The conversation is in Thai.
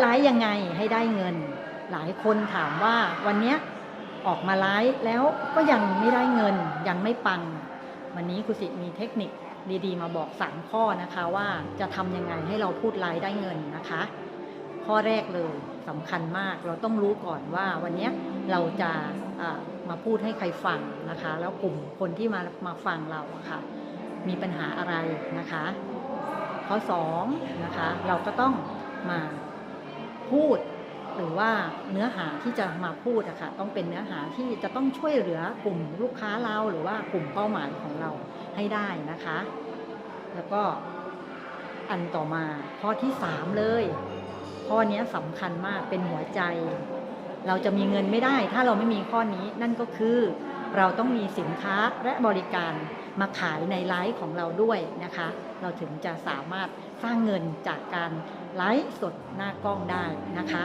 ไลฟ์ยังไงให้ได้เงิน หลายคนถามว่าวันเนี้ยออกมาไลฟ์แล้วก็ยังไม่ได้เงินยังไม่ปัง วันนี้ครูสิมีเทคนิคดีๆ มาบอกสามข้อนะคะว่าจะทำยังไงให้เราพูดไลฟ์ได้เงินนะคะ ข้อแรกเลยสำคัญมากเราต้องรู้ก่อนว่าวันนี้เราจะอ่ามาพูดให้ใครฟังนะคะ แล้วกลุ่มคนที่มามาฟังเราอะค่ะมีปัญหาอะไรนะคะ ข้อ2นะคะเราก็ต้องมา พูด หรือว่าเนื้อหาที่จะมาพูดอะค่ะต้องเป็นเนื้อหาที่จะต้องช่วยเหลือกลุ่มลูกค้าเราหรือว่ากลุ่มเป้าหมายของเราให้ได้นะคะ แล้วก็อันต่อมาข้อที่ 3 เลย ข้อนี้สำคัญมากเป็นหัวใจ เราจะมีเงินไม่ได้ ถ้าเราไม่มีข้อนี้นั่นก็คือ เราต้องมีสินค้าและบริการมาขายในไลฟ์ของเราด้วยนะคะ เราถึงจะสามารถสร้างเงินจากการไลฟ์สดหน้ากล้องได้นะคะ